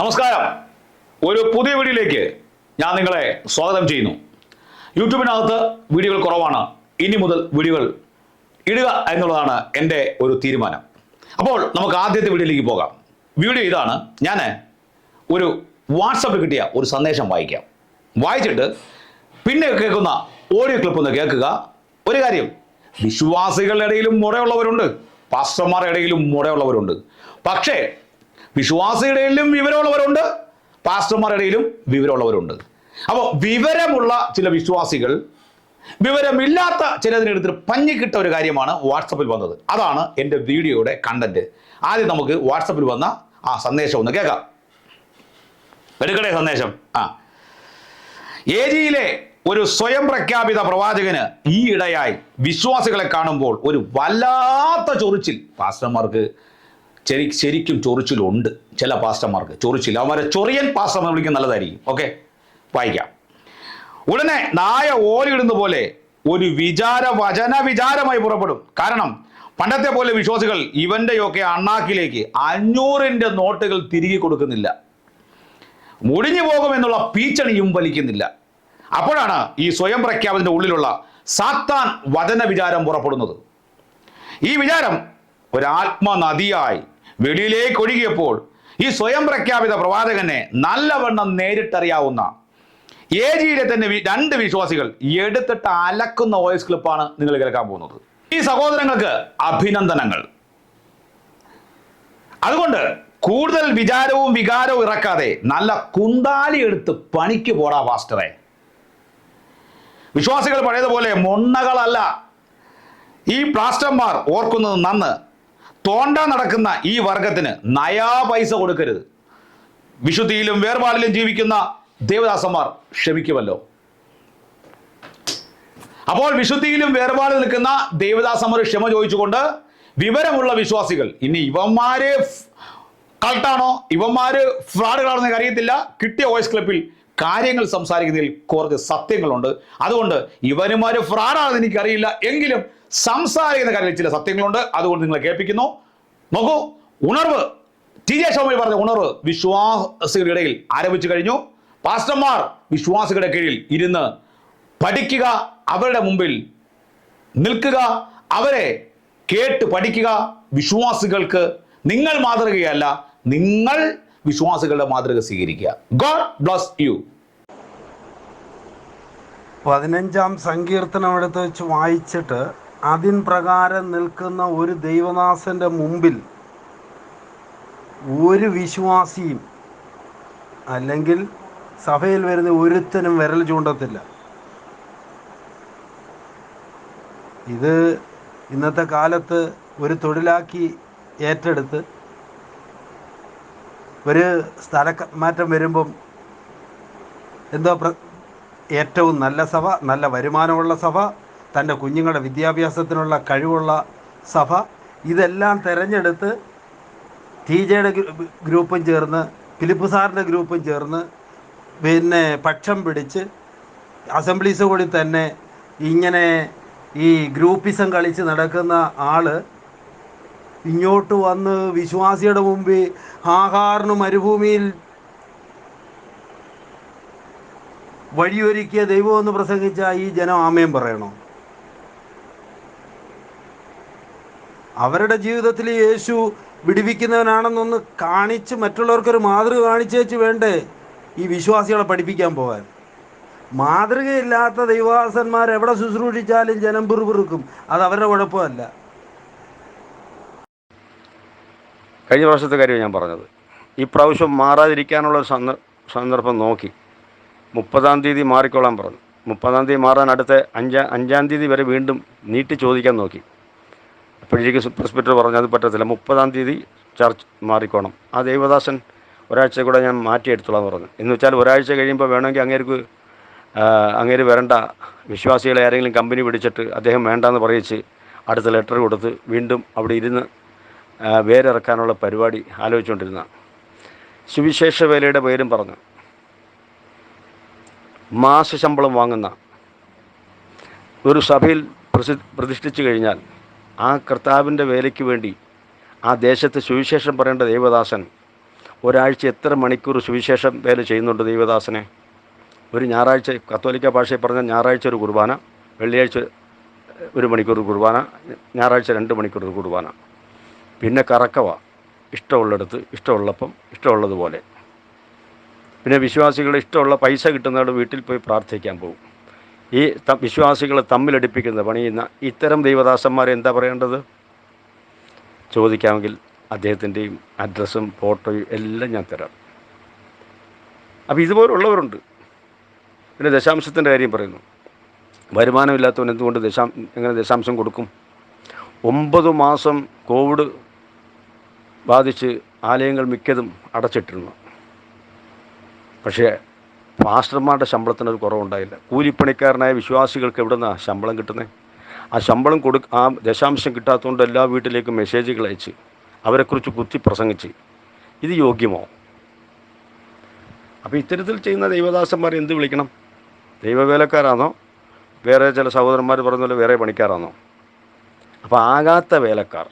നമസ്കാരം. ഒരു പുതിയ വീഡിയോയിലേക്ക് ഞാൻ നിങ്ങളെ സ്വാഗതം ചെയ്യുന്നു. യൂട്യൂബിനകത്ത് വീഡിയോകൾ കുറവാണ്. ഇനി മുതൽ വീഡിയോകൾ ഇടുക എന്നുള്ളതാണ് എന്റെ ഒരു തീരുമാനം. അപ്പോൾ നമുക്ക് ആദ്യത്തെ വീഡിയോയിലേക്ക് പോകാം. വീഡിയോ ഇതാണ്. ഞാൻ ഒരു വാട്സപ്പിൽ കിട്ടിയ ഒരു സന്ദേശം വായിക്കാം. വായിച്ചിട്ട് പിന്നെ കേൾക്കുന്ന ഓഡിയോ ക്ലിപ്പ് ഒന്ന് കേൾക്കുക. ഒരു കാര്യം വിശ്വാസികളുടെ ഇടയിലും മുറയുള്ളവരുണ്ട്. പാസ്റ്റർമാരുടെ ഇടയിലും മുറയുള്ളവരുണ്ട്. പക്ഷേ വിശ്വാസികളുടെ ഇടയിലും വിവരമുള്ളവരുണ്ട് പാസ്റ്റർമാരുടെ ഇടയിലും വിവരമുള്ളവരുണ്ട്. അപ്പോൾ വിവരമുള്ള ചില വിശ്വാസികൾ വിവരമില്ലാത്ത ചിലതിനെടുത്ത് പഞ്ഞിക്കിട്ട ഒരു കാര്യമാണ് വാട്സപ്പിൽ വന്നത്. അതാണ് എന്റെ വീഡിയോയുടെ കണ്ടന്റ് ആദ്യം നമുക്ക് വാട്സപ്പിൽ വന്ന ആ സന്ദേശം ഒന്ന് കേൾക്കാം. എടുക്കണേ സന്ദേശം. ആ. ഏരിയയിലെ ഒരു സ്വയം പ്രഖ്യാപിത പ്രവാചകന് ഈ ഇടയായി വിശ്വാസികളെ കാണുമ്പോൾ ഒരു വല്ലാത്ത ചൊറിച്ചിൽ പാസ്റ്റർമാർക്ക് ശരി ശരിക്കും ചൊറിച്ചിലുണ്ട് ചില പാസ്റ്റർമാർക്ക് ചൊറിച്ചിൽ. അവന്മാരെ ചൊറിയൻ പാസ്റ്റർമാർ വിളിക്കാൻ നല്ലതായിരിക്കും. ഓക്കെ വായിക്കാം. ഉടനെ നായ ഓലിയിടുന്ന പോലെ ഒരു വിചാര വചന വിചാരമായി പുറപ്പെടും. കാരണം പണ്ടത്തെ പോലെ വിശ്വാസികൾ ഇവന്റെയൊക്കെ അണ്ണാക്കിലേക്ക് അഞ്ഞൂറിന്റെ നോട്ടുകൾ തിരികെ കൊടുക്കുന്നില്ല. മുടിഞ്ഞു പോകുമെന്നുള്ള പീച്ചണിയും വലിക്കുന്നില്ല. അപ്പോഴാണ് ഈ സ്വയം പ്രഖ്യാപനത്തിന്റെ ഉള്ളിലുള്ള സാത്താൻ വചന വിചാരം പുറപ്പെടുന്നത്. ഈ വിചാരം ഒരാത്മനദിയായി വെളിയിലേക്ക് ഒഴുകിയപ്പോൾ ഈ സ്വയം പ്രഖ്യാപിത പ്രവാചകനെ നല്ലവണ്ണം നേരിട്ടറിയാവുന്ന ഏജിയിലെ തന്നെ രണ്ട് വിശ്വാസികൾ എടുത്തിട്ട് അലക്കുന്ന വോയിസ് ക്ലിപ്പാണ് നിങ്ങൾ കേൾക്കാൻ പോകുന്നത്. ഈ സഹോദരങ്ങൾക്ക് അഭിനന്ദനങ്ങൾ. അതുകൊണ്ട് കൂടുതൽ വിചാരവും വികാരവും ഇറക്കാതെ നല്ല കുന്താലി എടുത്ത് പണിക്ക് പോടാ പാസ്റ്ററെ. വിശ്വാസികൾ പഴയതുപോലെ മൊണ്ണകളല്ല. ഈ പ്ലാസ്റ്റർമാർ ഓർക്കുന്നത് നന്ന് തോണ്ട നടക്കുന്ന ഈ വർഗത്തിന് നയാ പൈസ കൊടുക്കരുത്. വിശുദ്ധിയിലും വേർപാടിലും ജീവിക്കുന്ന ദേവദാസന്മാർ ക്ഷമിക്കുമല്ലോ. അപ്പോൾ വിശുദ്ധിയിലും വേർപാട് നിൽക്കുന്ന ദേവദാസന്മാർ ക്ഷമ ചോദിച്ചുകൊണ്ട് വിവരമുള്ള വിശ്വാസികൾ ഇനി ഇവന്മാര് കൾട്ടാണോ? ഇവന്മാര് ഫ്രോഡുകളാണോ എന്ന് അറിയത്തില്ല കിട്ടിയ വോയിസ് ക്ലിപ്പിൽ കാര്യങ്ങൾ സംസാരിക്കുന്നതിൽ കുറച്ച് സത്യങ്ങളുണ്ട്. അതുകൊണ്ട് ഇവനുമാര് ഫ്രോഡാണെന്ന് എനിക്കറിയില്ല. എങ്കിലും സംസാരിക്കുന്ന കാര്യത്തിൽ ചില സത്യങ്ങളുണ്ട്. അതുകൊണ്ട് നിങ്ങളെ കേൾപ്പിക്കുന്നു. നോക്കൂ ഉണർവ്. ടി ജെ ശോമി പറഞ്ഞ ഉണർവ് വിശ്വാസികളുടെ ഇടയിൽ ആരംഭിച്ചു കഴിഞ്ഞു. പാസ്റ്റർമാർ വിശ്വാസികളുടെ കീഴിൽ ഇരുന്ന് പഠിക്കുക അവരുടെ മുമ്പിൽ നിൽക്കുക അവരെ കേട്ട് പഠിക്കുക. വിശ്വാസികൾക്ക് നിങ്ങൾ മാതൃകയല്ല നിങ്ങൾ വിശ്വാസികളുടെ മാതൃക സ്വീകരിക്കുക. God bless you. പതിനഞ്ചാം സങ്കീർത്തനം എടുത്ത് വെച്ച് വായിച്ചിട്ട് അതിൻ പ്രകാരം നിൽക്കുന്ന ഒരു ദൈവദാസന്റെ മുമ്പിൽ ഒരു വിശ്വാസിയും അല്ലെങ്കിൽ സഭയിൽ വരുന്ന ഒരുത്തനും വിരൽ ചൂണ്ടത്തില്ല. ഇത് ഇന്നത്തെ കാലത്ത് ഒരു തൊഴിലാക്കി ഏറ്റെടുത്ത് ഒരു സ്ഥല മാറ്റം വരുമ്പം എന്തോ ഏറ്റവും നല്ല സഭ നല്ല വരുമാനമുള്ള സഭ തന്റെ കുഞ്ഞുങ്ങളുടെ വിദ്യാഭ്യാസത്തിനുള്ള കഴിവുള്ള സഭ. ഇതെല്ലാം തിരഞ്ഞെടുത്ത് ടി ജെയുടെ ഗ്രൂപ്പും ചേർന്ന് ഫിലിപ്പ് സാറിന്റെ ഗ്രൂപ്പും ചേർന്ന് പിന്നെ പക്ഷം പിടിച്ച് അസംബ്ലീസ് കൂടി തന്നെ ഇങ്ങനെ ഈ ഗ്രൂപ്പിസം കളിച്ച് നടക്കുന്ന ആൾ ഇങ്ങോട്ട് വന്ന് വിശ്വാസിയുടെ മുമ്പിൽ ആഹാറിന് മരുഭൂമിയിൽ വഴിയൊരുക്കിയ ദൈവം എന്ന് പ്രസംഗിച്ച ഈ ജനം ആമയം പറയണോ? അവരുടെ ജീവിതത്തിൽ യേശു വിടിവിക്കുന്നവനാണെന്നൊന്ന് കാണിച്ച് മറ്റുള്ളവർക്കൊരു മാതൃക കാണിച്ചേച്ച് വേണ്ടേ? ഈ വിശ്വാസികളെ പഠിപ്പിക്കാൻ പോകാൻ. മാതൃകയില്ലാത്ത ദൈവാസന്മാർ എവിടെ ശുശ്രൂഷിച്ചാലും ജനം പിറുപിറുക്കും. അത് അവരുടെ കുഴപ്പമല്ല. കഴിഞ്ഞ പ്രാവശ്യത്തെ കാര്യം ഞാൻ പറഞ്ഞത്. ഈ പ്രാവശ്യം മാറാതിരിക്കാനുള്ള സന്ദർഭം നോക്കി. മുപ്പതാം തീയതി മാറിക്കൊള്ളാൻ പറഞ്ഞു. മുപ്പതാം തീയതി മാറാൻ അടുത്ത അഞ്ചാം അഞ്ചാം തീയതി വരെ വീണ്ടും നീട്ടി ചോദിക്കാൻ നോക്കി. അപ്പോഴേക്ക് പ്രസ്പെക്ടർ പറഞ്ഞു അത് പറ്റത്തില്ല. മുപ്പതാം തീയതി ചർച്ച് മാറിക്കോണം. ആ ദേവദാസൻ ഒരാഴ്ച കൂടെ ഞാൻ മാറ്റിയെടുത്തോളാം പറഞ്ഞു. എന്ന് വെച്ചാൽ ഒരാഴ്ച കഴിയുമ്പോൾ വേണമെങ്കിൽ അങ്ങേർക്ക് അങ്ങേര് വരണ്ട. വിശ്വാസികളെ ആരെങ്കിലും കമ്പനി പിടിച്ചിട്ട് അദ്ദേഹം വേണ്ടാന്ന് പറയിച്ച് അടുത്ത ലെറ്റർ കൊടുത്ത് വീണ്ടും അവിടെ ഇരുന്ന് വേരിറക്കാനുള്ള പരിപാടി ആലോചിച്ചുകൊണ്ടിരുന്ന സുവിശേഷ വേലയുടെ പേരും പറഞ്ഞു. മാസശമ്പളം വാങ്ങുന്ന ഒരു സഭയിൽ പ്രസി പ്രതിഷ്ഠിച്ചു കഴിഞ്ഞാൽ ആ കർത്താവിന്റെ വേലയ്ക്ക് വേണ്ടി ആ ദേശത്ത് സുവിശേഷം പറയേണ്ട ദേവദാസൻ. ഒരാഴ്ച എത്ര മണിക്കൂർ സുവിശേഷം വേല ചെയ്യുന്നുണ്ട് ദൈവദാസനെ? ഒരു ഞായറാഴ്ച കത്തോലിക്ക ഭാഷയിൽ പറഞ്ഞ ഞായറാഴ്ച ഒരു കുർബാന വെള്ളിയാഴ്ച ഒരു മണിക്കൂർ കുർബാന ഞായറാഴ്ച രണ്ട് മണിക്കൂർ കുർബാന. പിന്നെ കറക്കവ ഇഷ്ടമുള്ളിടത്ത് ഇഷ്ടമുള്ളപ്പം ഇഷ്ടമുള്ളതുപോലെ. പിന്നെ വിശ്വാസികൾ ഇഷ്ടമുള്ള പൈസ കിട്ടുന്നവരുടെ വീട്ടിൽ പോയി പ്രാർത്ഥിക്കാൻ പോകും. ഈ വിശ്വാസികളെ തമ്മിലടിപ്പിക്കുന്ന പണിയുന്ന ഇത്തരം ദൈവദാസന്മാരെ എന്താ പറയേണ്ടത്? ചോദിക്കാമെങ്കിൽ അദ്ദേഹത്തിന്റെയും അഡ്രസ്സും ഫോട്ടോയും എല്ലാം ഞാൻ തരാം. അപ്പോൾ ഇതുപോലുള്ളവരുണ്ട്. പിന്നെ ദശാംശത്തിന്റെ കാര്യം പറയുന്നു. വരുമാനമില്ലാത്തവൻ എന്തുകൊണ്ട് ദശാം എങ്ങനെ ദശാംശം കൊടുക്കും? ഒമ്പത് മാസം കോവിഡ് ബാധിച്ച് ആലയങ്ങൾ മിക്കതും അടച്ചിട്ടിരുന്നു. പക്ഷേ പാസ്റ്റർമാരുടെ ശമ്പളത്തിന് ഒരു കുറവുണ്ടായില്ല. കൂലിപ്പണിക്കാരനായ വിശ്വാസികൾക്ക് എവിടെ നിന്നാണ് ശമ്പളം കിട്ടുന്നത് ആ ശമ്പളം കൊടു ആ ദശാംശം കിട്ടാത്തതുകൊണ്ട് എല്ലാ വീട്ടിലേക്കും മെസ്സേജുകൾ അയച്ച് അവരെക്കുറിച്ച് കുത്തി പ്രസംഗിച്ച്. ഇത് യോഗ്യമോ? അപ്പോൾ ഇത്തരത്തിൽ ചെയ്യുന്ന ദൈവദാസന്മാർ എന്ത് വിളിക്കണം? ദൈവവേലക്കാരാണോ വേറെ ചില സഹോദരന്മാർ പറഞ്ഞ പോലെ വേറെ പണിക്കാരാണോ അപ്പോൾ ആകാത്ത വേലക്കാർ.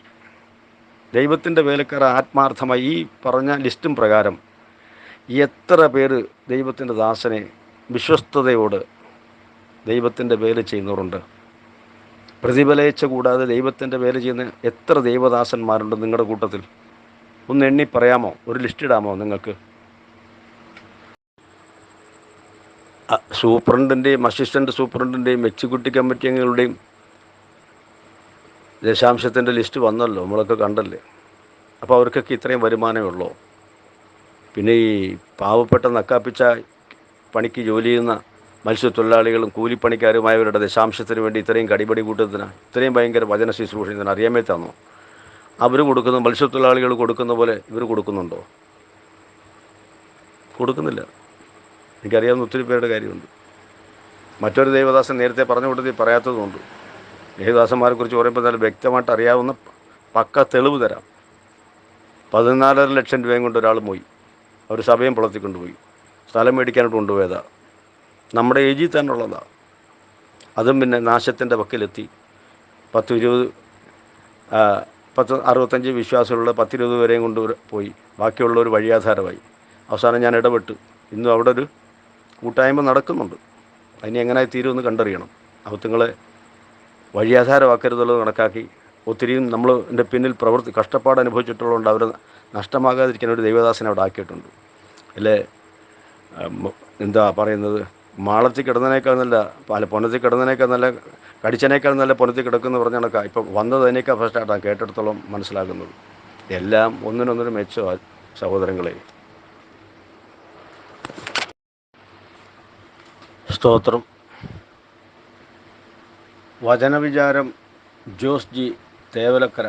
ദൈവത്തിന്റെ വേലക്കാർ ആത്മാർത്ഥമായി ഈ പറഞ്ഞ ലിസ്റ്റും പ്രകാരം എത്ര പേര് ദൈവത്തിന്റെ ദാസനെ വിശ്വസ്തതയോട് ദൈവത്തിന്റെ വേല ചെയ്യുന്നവരുണ്ട്? പ്രതിഫലേച്ഛ കൂടാതെ ദൈവത്തിന്റെ വേല ചെയ്യുന്ന എത്ര ദൈവദാസന്മാരുണ്ട് നിങ്ങളുടെ കൂട്ടത്തിൽ? ഒന്ന് എണ്ണി പറയാമോ? ഒരു ലിസ്റ്റ് ഇടാമോ നിങ്ങൾക്ക്? സൂപ്രണ്ടിന്റെയും അസിസ്റ്റന്റ് സൂപ്രണ്ടിന്റെയും എക്സിക്യൂട്ടീവ് കമ്മിറ്റി അംഗങ്ങളുടെയും ദശാംശത്തിന്റെ ലിസ്റ്റ് വന്നല്ലോ നമ്മളൊക്കെ കണ്ടല്ലേ? അപ്പോൾ അവർക്കൊക്കെ ഇത്രയും വരുമാനമേ ഉള്ളൂ? പിന്നെ ഈ പാവപ്പെട്ട നക്കാപ്പിച്ച പണിക്ക് ജോലി ചെയ്യുന്ന മത്സ്യത്തൊഴിലാളികളും കൂലിപ്പണിക്കാരുമായവരുടെ ദശാംശത്തിന് വേണ്ടി ഇത്രയും കടിപടി കൂട്ടത്തിന് ഇത്രയും ഭയങ്കര വചന ശുശ്രൂഷ ഇതിന് തന്നോ? അവർ കൊടുക്കുന്ന മത്സ്യത്തൊഴിലാളികൾ കൊടുക്കുന്ന പോലെ ഇവർ കൊടുക്കുന്നുണ്ടോ? കൊടുക്കുന്നില്ല. എനിക്കറിയാവുന്ന ഒത്തിരി പേരുടെ കാര്യമുണ്ട്. മറ്റൊരു ദേവദാസൻ നേരത്തെ പറഞ്ഞു കൊടുത്തി പറയാത്തതുകൊണ്ട് ദേവദാസന്മാരെ കുറിച്ച് പറയുമ്പോൾ നല്ല വ്യക്തമായിട്ട് അറിയാവുന്ന പക്ക തെളിവ് തരാം. പതിനാലര ലക്ഷം രൂപയും കൊണ്ട് ഒരാൾ പോയി. അവർ സഭയും പുളത്തിക്കൊണ്ടുപോയി. സ്ഥലം മേടിക്കാനായിട്ട് കൊണ്ടുപോയതാ. നമ്മുടെ ഏജിൽ തന്നെ ഉള്ളതാ അതും പിന്നെ നാശത്തിന്റെ വക്കിലെത്തി. പത്ത് ഇരുപത് പത്ത് അറുപത്തഞ്ച് വിശ്വാസമുള്ള പത്തിരുപത് പേരെയും കൊണ്ട് പോയി. ബാക്കിയുള്ളവർ വഴിയാധാരമായി. അവസാനം ഞാൻ ഇടപെട്ട്. ഇന്നും അവിടെ ഒരു കൂട്ടായ്മ നടക്കുന്നുണ്ട്. അതിനെ എങ്ങനെ തീരുമെന്ന് കണ്ടറിയണം. അബദ്ധങ്ങളെ വഴിയാധാരമാക്കരുതുള്ളത് കണക്കാക്കി ഒത്തിരിയും നമ്മൾ എന്റെ പിന്നിൽ പ്രവൃത്തി കഷ്ടപ്പാട് അനുഭവിച്ചിട്ടുള്ളതുകൊണ്ട് അവർ നഷ്ടമാകാതിരിക്കാൻ ഒരു ദൈവദാസനെ അവിടെ ആക്കിയിട്ടുണ്ട്. അല്ലേ? എന്താ പറയുന്നത്? മാളത്തിൽ കിടന്നതിനേക്കാൾ നല്ല പല പൊന്നത്തിൽ കിടന്നതിനേക്കാൾ നല്ല കടിച്ചതിനേക്കാൾ നല്ല പൊന്നത്തിൽ കിടക്കുന്ന പറഞ്ഞ കണക്കാ. ഇപ്പം വന്നത് അതിനേക്കാൾ ഫസ്റ്റായിട്ടാണ് കേട്ടിടത്തോളം മനസ്സിലാക്കുന്നത് എല്ലാം ഒന്നിനൊന്നിനും മെച്ചോ സഹോദരങ്ങളെ. സ്തോത്രം. വചനവിചാരം ജോസ് ജി തേവലക്കര.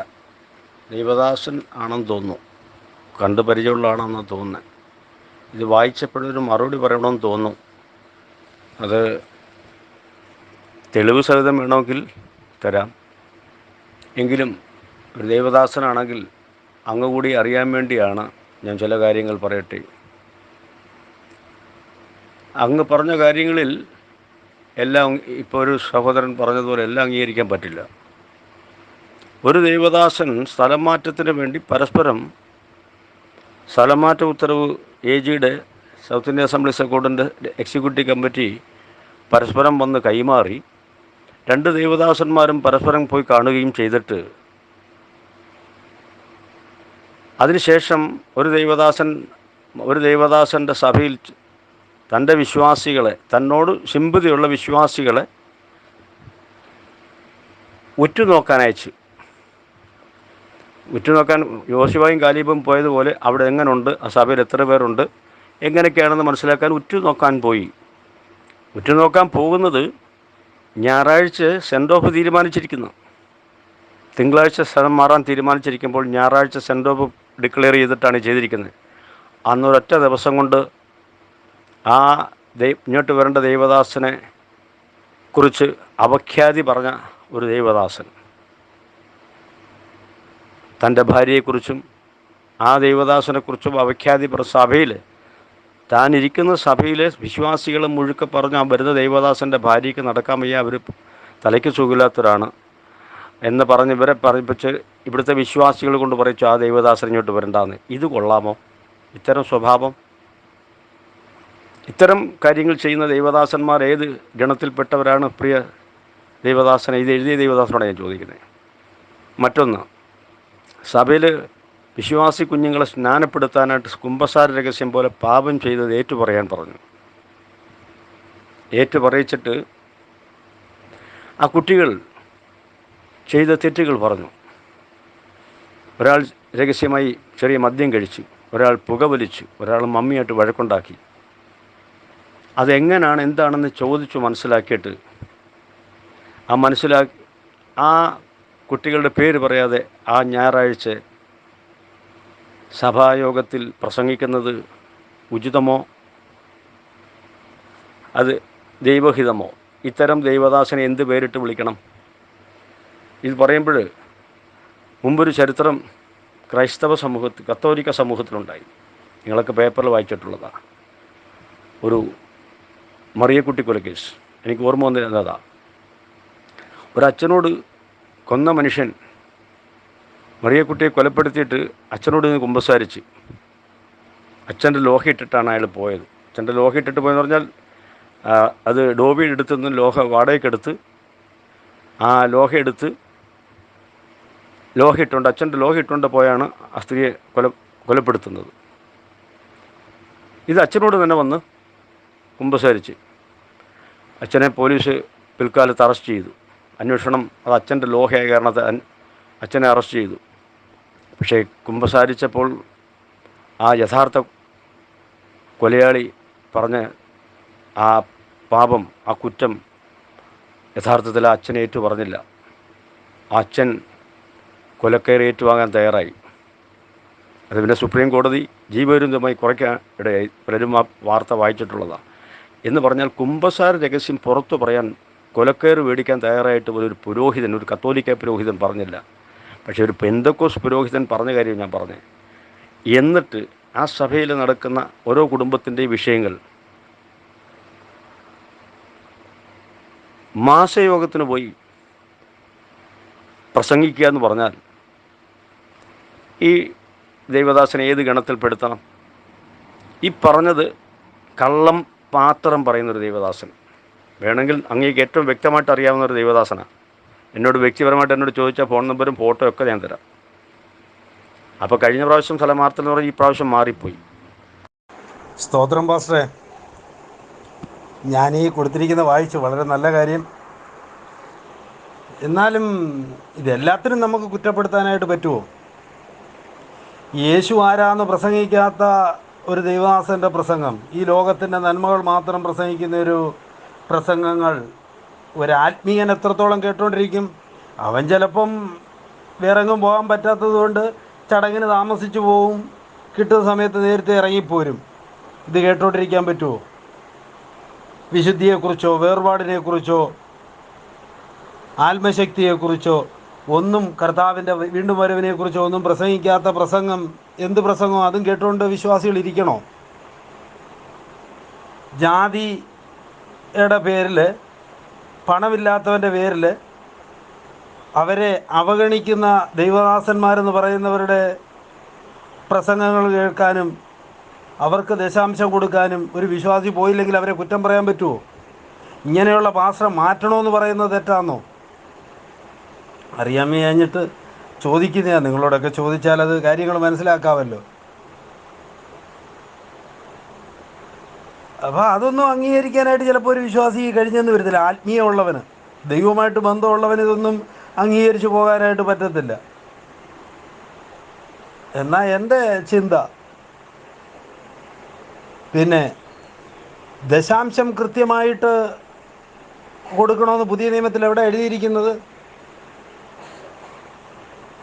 ദൈവദാസൻ ആണെന്ന് തോന്നുന്നു. കണ്ടു പരിചയമുള്ളതാണെന്ന് തോന്നുന്നത് ഇത് വായിച്ചപ്പോഴൊരു മറുപടി പറയണമെന്ന് തോന്നും. അത് തെളിവ് സഹിതം വേണമെങ്കിൽ തരാം. എങ്കിലും ഒരു ദേവദാസനാണെങ്കിൽ അങ്ങ് കൂടി അറിയാൻ വേണ്ടിയാണ് ഞാൻ ചില കാര്യങ്ങൾ പറയട്ടെ. അങ്ങ് പറഞ്ഞ കാര്യങ്ങളിൽ എല്ലാം ഇപ്പോൾ ഒരു സഹോദരൻ പറഞ്ഞതുപോലെ എല്ലാം അംഗീകരിക്കാൻ പറ്റില്ല. ഒരു ദേവദാസൻ സ്ഥലം മാറ്റത്തിന് വേണ്ടി പരസ്പരം സ്ഥലമാറ്റ ഉത്തരവ് എ ജിയുടെ സൗത്ത് ഇന്ത്യ അസംബ്ലി അക്കൗണ്ടിന്റെ എക്സിക്യൂട്ടീവ് കമ്മിറ്റി പരസ്പരം വന്ന് കൈമാറി രണ്ട് ദേവദാസന്മാരും പരസ്പരം പോയി കാണുകയും ചെയ്തിട്ട് അതിനുശേഷം ഒരു ദൈവദാസൻ ഒരു ദേവദാസന്റെ സഭയിൽ തന്റെ വിശ്വാസികളെ തന്നോട് സിമ്പതിയുള്ള വിശ്വാസികളെ ഉറ്റുനോക്കാൻ അയച്ചു. ഉറ്റുനോക്കാൻ യോശുവായും കാലീബും പോയതുപോലെ അവിടെ എങ്ങനെയുണ്ട് ആ സഭയിൽ എത്ര പേരുണ്ട്? എങ്ങനെയൊക്കെയാണെന്ന് മനസ്സിലാക്കാൻ ഉറ്റുനോക്കാൻ പോയി. ഉറ്റുനോക്കാൻ പോകുന്നത് ഞായറാഴ്ച സെൻഡ് ഓഫ് തീരുമാനിച്ചിരിക്കുന്നു. തിങ്കളാഴ്ച സ്ഥലം മാറാൻ തീരുമാനിച്ചിരിക്കുമ്പോൾ ഞായറാഴ്ച സെൻഡ് ഓഫ് ഡിക്ലെയർ ചെയ്തിട്ടാണ് ചെയ്തിരിക്കുന്നത്. അന്നൊരൊറ്റ ദിവസം കൊണ്ട് ആ ദൈ ഇങ്ങോട്ട് വരേണ്ട ദൈവദാസനെ കുറിച്ച് അപഖ്യാതി പറഞ്ഞ ഒരു ദൈവദാസൻ. തന്റെ ഭാര്യയെക്കുറിച്ചും ആ ദൈവദാസനെക്കുറിച്ചും അവഖ്യാതി പറ സഭയിൽ താൻ ഇരിക്കുന്ന സഭയിലെ വിശ്വാസികൾ മുഴുക്കെ പറഞ്ഞ് ആ വരുന്ന ദൈവദാസന്റെ ഭാര്യയ്ക്ക് നടക്കാൻ വയ്യ. അവർ തലയ്ക്ക് സുഖമില്ലാത്തവരാണ് എന്ന് പറഞ്ഞ് ഇവരെ പറയിപ്പിച്ച് ഇവിടുത്തെ വിശ്വാസികൾ കൊണ്ട് പറയിച്ചു ആ ദൈവദാസൻ ഇങ്ങോട്ട് വരണ്ടാന്ന്. ഇത് കൊള്ളാമോ? ഇത്തരം സ്വഭാവം? ഇത്തരം കാര്യങ്ങൾ ചെയ്യുന്ന ദൈവദാസന്മാർ ഏത് ഗണത്തിൽപ്പെട്ടവരാണ്? പ്രിയ ദൈവദാസനെ ഇത് എഴുതിയ ദൈവദാസനോട് ഞാൻ ചോദിക്കുന്നത് മറ്റൊന്ന് സഭയിൽ വിശ്വാസി കുഞ്ഞുങ്ങളെ സ്നാനപ്പെടുത്താനായിട്ട് കുംഭസാര രഹസ്യം പോലെ പാപം ചെയ്തത് ഏറ്റുപറയാൻ പറഞ്ഞു. ഏറ്റുപറയിച്ചിട്ട് ആ കുട്ടികൾ ചെയ്ത തെറ്റുകൾ പറഞ്ഞു. ഒരാൾ രഹസ്യമായി ചെറിയ മദ്യം കഴിച്ചു ഒരാൾ പുകവലിച്ചു ഒരാൾ മമ്മിയായിട്ട് വഴക്കുണ്ടാക്കി. അതെങ്ങനെയാണ് എന്താണെന്ന് ചോദിച്ചു മനസ്സിലാക്കിയിട്ട് ആ മനസ്സിലാക്കി ആ കുട്ടികളുടെ പേര് പറയാതെ ആ ഞായറാഴ്ച സഭായോഗത്തിൽ പ്രസംഗിക്കുന്നത് ഉചിതമോ? അത് ദൈവഹിതമോ? ഇത്തരം ദൈവദാസനെ എന്ത് പേരിട്ട് വിളിക്കണം? ഇത് പറയുമ്പോൾ മുമ്പൊരു ചരിത്രം ക്രൈസ്തവ സമൂഹത്തിൽ കത്തോലിക്ക സമൂഹത്തിലുണ്ടായി. നിങ്ങളൊക്കെ പേപ്പറിൽ വായിച്ചിട്ടുള്ളതാണ് ഒരു മറിയക്കുട്ടി കൊലക്കേസ് എനിക്ക് ഓർമ്മ വന്നിരുന്നതാ ഒരച്ഛനോട് കൊന്ന മനുഷ്യൻ മറിയക്കുട്ടിയെ കൊലപ്പെടുത്തിയിട്ട് അച്ഛനോട് നിന്ന് കുമ്പസാരിച്ച് അച്ഛന്റെ ലോഹ ഇട്ടിട്ടാണ് അയാൾ പോയത്. അച്ഛന്റെ ലോഹ ഇട്ടിട്ട് പോയെന്ന് പറഞ്ഞാൽ അത് ഡോബിയുടെ അടുത്ത് നിന്ന് ലോഹ വാടകയ്ക്കെടുത്ത് ആ ലോഹ എടുത്ത് ലോഹ ഇട്ടുകൊണ്ട് അച്ഛന്റെ ലോഹ ഇട്ടുകൊണ്ട് പോയാണ് ആ സ്ത്രീയെ കൊല കൊലപ്പെടുത്തുന്നത്. ഇത് അച്ഛനോട് തന്നെ വന്ന് കുമ്പസാരിച്ച് അച്ഛനെ പോലീസ് പിൽക്കാലത്ത് അറസ്റ്റ് ചെയ്തു. അന്വേഷണം അത് അച്ഛന്റെ ലോഹയായ കാരണത്തെ അച്ഛനെ അറസ്റ്റ് ചെയ്തു. പക്ഷേ കുമ്പസാരിച്ചപ്പോൾ ആ യഥാർത്ഥ കൊലയാളി പറഞ്ഞ ആ പാപം ആ കുറ്റം യഥാർത്ഥത്തിൽ ആ അച്ഛൻ ഏറ്റു പറഞ്ഞില്ല ആ അച്ഛൻ കൊലക്കയറി ഏറ്റുവാങ്ങാൻ തയ്യാറായി. അത് പിന്നെ സുപ്രീം കോടതി ജീവപര്യന്തമായി കുറയ്ക്കാൻ ഇടയായി. പലരും ആ വാർത്ത വായിച്ചിട്ടുള്ളതാണ്. എന്ന് പറഞ്ഞാൽ കുമ്പസാര രഹസ്യം പുറത്തു പറയാൻ കൊലക്കയറ് മേടിക്കാൻ തയ്യാറായിട്ട് ഒരു പുരോഹിതൻ ഒരു കത്തോലിക്ക പുരോഹിതൻ പറഞ്ഞില്ല. പക്ഷേ ഒരു പെന്തക്കോസ് പുരോഹിതൻ പറഞ്ഞ കാര്യം ഞാൻ പറഞ്ഞു. എന്നിട്ട് ആ സഭയിൽ നടക്കുന്ന ഓരോ കുടുംബത്തിന്റെയും വിഷയങ്ങൾ മാസയോഗത്തിന് പോയി പ്രസംഗിക്കുക എന്ന് പറഞ്ഞാൽ ഈ ദൈവദാസനെ ഏത് ഗണത്തിൽപ്പെടുത്തണം ഈ പറഞ്ഞത് കള്ളം പാത്രം പറയുന്നൊരു ദൈവദാസൻ. വേണമെങ്കിൽ അങ്ങേക്ക് ഏറ്റവും വ്യക്തമായിട്ട് അറിയാവുന്ന ഒരു ദൈവദാസനാണ് എന്നോട് വ്യക്തിപരമായിട്ട് എന്നോട് ചോദിച്ച ഫോൺ നമ്പറും ഫോട്ടോ ഒക്കെ ഞാൻ തരാം. അപ്പോൾ കഴിഞ്ഞ പ്രാവശ്യം സ്ഥലമാർത്തൽ എന്ന് പറഞ്ഞാൽ ഈ പ്രാവശ്യം മാറിപ്പോയി. സ്തോത്രം പാസ്റ്ററെ. ഞാൻ ഈ കൊടുത്തിരിക്കുന്ന വായിച്ചു വളരെ നല്ല കാര്യം. എന്നാലും ഇതെല്ലാത്തിനും നമുക്ക് കുറ്റപ്പെടുത്താനായിട്ട് പറ്റുമോ യേശു ആരാന്ന് പ്രസംഗിക്കാത്ത ഒരു ദൈവദാസന്റെ പ്രസംഗം ഈ ലോകത്തിന്റെ നന്മകൾ മാത്രം പ്രസംഗിക്കുന്ന ഒരു പ്രസംഗങ്ങൾ ഒരാത്മീയൻ എത്രത്തോളം കേട്ടുകൊണ്ടിരിക്കും? അവൻ ചിലപ്പം വേറെങ്ങും പോകാൻ പറ്റാത്തത് കൊണ്ട് ചടങ്ങിന് താമസിച്ചു പോവും. കിട്ടുന്ന സമയത്ത് നേരത്തെ ഇറങ്ങിപ്പോരും. ഇത് കേട്ടുകൊണ്ടിരിക്കാൻ പറ്റുമോ വിശുദ്ധിയെക്കുറിച്ചോ വേർപാടിനെക്കുറിച്ചോ ആത്മശക്തിയെക്കുറിച്ചോ ഒന്നും കർത്താവിന്റെ വീണ്ടും വരവിനെക്കുറിച്ചോ ഒന്നും പ്രസംഗിക്കാത്ത പ്രസംഗം എന്ത് പ്രസംഗം? അതും കേട്ടുകൊണ്ട് വിശ്വാസികൾ ഇരിക്കണോ? ജാതിയുടെ പേരിൽ പണമില്ലാത്തവന്റെ പേരിൽ അവരെ അവഗണിക്കുന്ന ദൈവദാസന്മാരെന്ന് പറയുന്നവരുടെ പ്രസംഗങ്ങൾ കേൾക്കാനും അവർക്ക് ദശാംശം കൊടുക്കാനും ഒരു വിശ്വാസി പോയില്ലെങ്കിൽ അവരെ കുറ്റം പറയാൻ പറ്റുമോ ഇങ്ങനെയുള്ള പാസ്ത്രം മാറ്റണമെന്ന് പറയുന്നത് തെറ്റാന്നോ? അറിയാൻ കഴിഞ്ഞിട്ട് ചോദിക്കുന്നതാണ് നിങ്ങളോടൊക്കെ ചോദിച്ചാൽ അത് കാര്യങ്ങൾ മനസ്സിലാക്കാമല്ലോ അപ്പോൾ അതൊന്നും അംഗീകരിക്കാനായിട്ട് ചിലപ്പോൾ ഒരു വിശ്വാസി കഴിഞ്ഞെന്ന് വരത്തില്ല. ആത്മീയമുള്ളവന്. ദൈവമായിട്ട് ബന്ധമുള്ളവന് ഇതൊന്നും അംഗീകരിച്ചു പോകാനായിട്ട് പറ്റത്തില്ല. എന്നാൽ എന്റെ ചിന്ത. പിന്നെ ദശാംശം കൃത്യമായിട്ട് കൊടുക്കണമെന്ന് പുതിയ നിയമത്തിൽ എവിടെ എഴുതിയിരിക്കുന്നത്?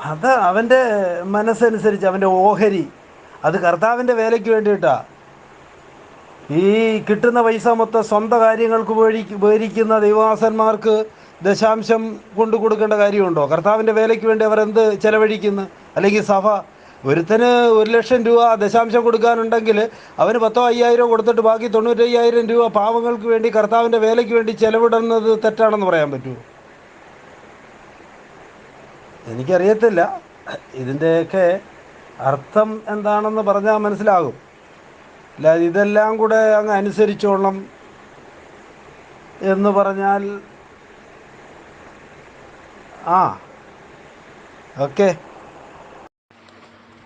അത് അവന്റെ മനസ്സനുസരിച്ച് അവന്റെ ഓഹരി. അത് കർത്താവിന്റെ വേലയ്ക്ക് വേണ്ടിയിട്ടാണ് ഈ കിട്ടുന്ന പൈസ മൊത്തം സ്വന്തം കാര്യങ്ങൾക്ക് ഉപകരിക്കുന്ന ദൈവദാസന്മാർക്ക് ദശാംശം കൊണ്ട് കൊടുക്കേണ്ട കാര്യമുണ്ടോ? കർത്താവിന്റെ വേലയ്ക്ക് വേണ്ടി അവർ എന്ത് ചെലവഴിക്കുന്നു? അല്ലെങ്കിൽ സഭ ഒരുത്തന് ഒരു ലക്ഷം രൂപ ദശാംശം കൊടുക്കാനുണ്ടെങ്കിൽ അവന് പത്തോ അയ്യായിരം കൊടുത്തിട്ട് ബാക്കി തൊണ്ണൂറ്റയ്യായിരം രൂപ പാവങ്ങൾക്ക് വേണ്ടി കർത്താവിന്റെ വേലയ്ക്ക് വേണ്ടി ചെലവിടുന്നത് തെറ്റാണെന്ന് പറയാൻ പറ്റുമോ? എനിക്കറിയത്തില്ല. ഇതിന്റെയൊക്കെ അർത്ഥം എന്താണെന്ന് പറഞ്ഞാൽ മനസ്സിലാകും. അല്ലാതെ ഇതെല്ലാം കൂടെ അങ്ങ് അനുസരിച്ചോളണം എന്ന് പറഞ്ഞാൽ ആ ഓക്കെ.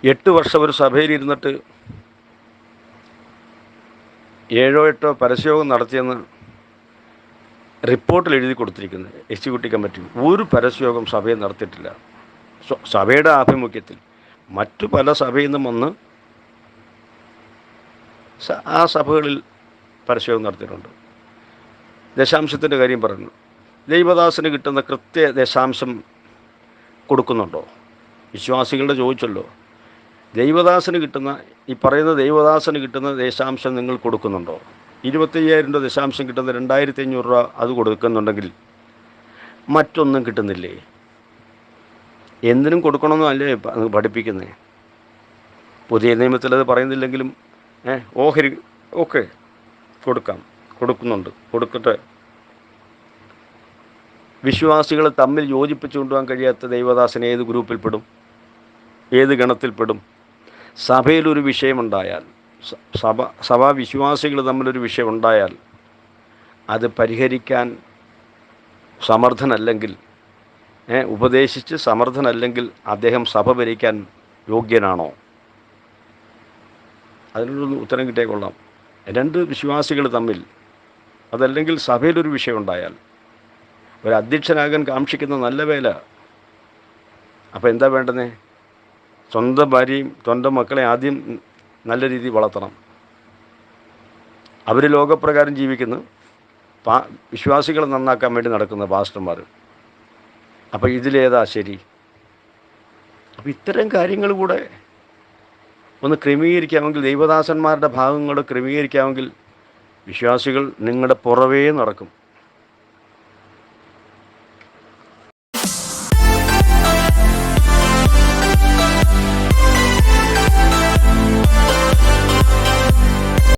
എട്ട് വർഷം ഒരു സഭയിൽ ഇരുന്നിട്ട് ഏഴോ എട്ടോ പരസ്യയോഗം നടത്തിയെന്ന് റിപ്പോർട്ടിൽ എഴുതി കൊടുത്തിരിക്കുന്നത് എക്സിക്യൂട്ടീവ് കമ്മിറ്റി. ഒരു പരസ്യയോഗം സഭയിൽ നടത്തിയിട്ടില്ല. സഭയുടെ ആഭിമുഖ്യത്തിൽ മറ്റു പല സഭയിൽ നിന്നും വന്ന് ആ സഭകളിൽ പരിശോധന നടത്തിയിട്ടുണ്ട്. ദശാംശത്തിന്റെ കാര്യം പറഞ്ഞു. ദൈവദാസന് കിട്ടുന്ന കൃത്യ ദശാംശം കൊടുക്കുന്നുണ്ടോ? വിശ്വാസികളുടെ ചോദിച്ചല്ലോ. ദൈവദാസന് കിട്ടുന്ന ഈ പറയുന്ന ദൈവദാസന് കിട്ടുന്ന ദശാംശം നിങ്ങൾ കൊടുക്കുന്നുണ്ടോ? ഇരുപത്തയ്യായിരം രൂപ ദശാംശം കിട്ടുന്ന രണ്ടായിരത്തി അഞ്ഞൂറ് രൂപ അത് കൊടുക്കുന്നുണ്ടെങ്കിൽ മറ്റൊന്നും കിട്ടുന്നില്ലേ? എന്തിനും കൊടുക്കണമെന്നല്ലേ പഠിപ്പിക്കുന്നത് പുതിയ നിയമത്തിൽ അത് പറയുന്നില്ലെങ്കിലും ഓഹരി ഒക്കെ കൊടുക്കാം കൊടുക്കുന്നുണ്ട്. കൊടുക്കട്ടെ വിശ്വാസികൾ തമ്മിൽ യോജിപ്പിച്ചു കൊണ്ടുപോകാൻ കഴിയാത്ത ദൈവദാസൻ ഏത് ഗ്രൂപ്പിൽപ്പെടും? ഏത് ഗണത്തിൽപ്പെടും? സഭയിലൊരു വിഷയമുണ്ടായാൽ സഭ സഭാ വിശ്വാസികൾ തമ്മിലൊരു വിഷയമുണ്ടായാൽ അത് പരിഹരിക്കാൻ സമർത്ഥനല്ലെങ്കിൽ ഉപദേശിച്ച് സമർത്ഥനല്ലെങ്കിൽ അദ്ദേഹം സഭ ഭരിക്കാൻ യോഗ്യനാണോ? അതിനൊരു ഉത്തരം കിട്ടിയേ കൊള്ളാം. രണ്ട് വിശ്വാസികൾ തമ്മിൽ അതല്ലെങ്കിൽ സഭയിലൊരു വിഷയമുണ്ടായാൽ ഒരു അധ്യക്ഷനാകാൻ കാക്ഷിക്കുന്ന നല്ല വേല. അപ്പോൾ എന്താ വേണ്ടത്? സ്വന്തം ഭാര്യയും സ്വന്തം മക്കളെ ആദ്യം നല്ല രീതിയിൽ വളർത്തണം. അവർ ലോകപ്രകാരം ജീവിക്കുന്നു. പാ വിശ്വാസികളെ നന്നാക്കാൻ വേണ്ടി നടക്കുന്ന പാസ്റ്റർമാർ. അപ്പോൾ ഇതിലേതാ ശരി? അപ്പോൾ ഇത്തരം കാര്യങ്ങൾ കൂടെ ഒന്ന് ക്രമീകരിക്കാമെങ്കിൽ ദൈവദാസന്മാരുടെ ഭാഗങ്ങൾ ക്രമീകരിക്കാമെങ്കിൽ വിശ്വാസികൾ നിങ്ങളുടെ പുറവേ നടക്കും.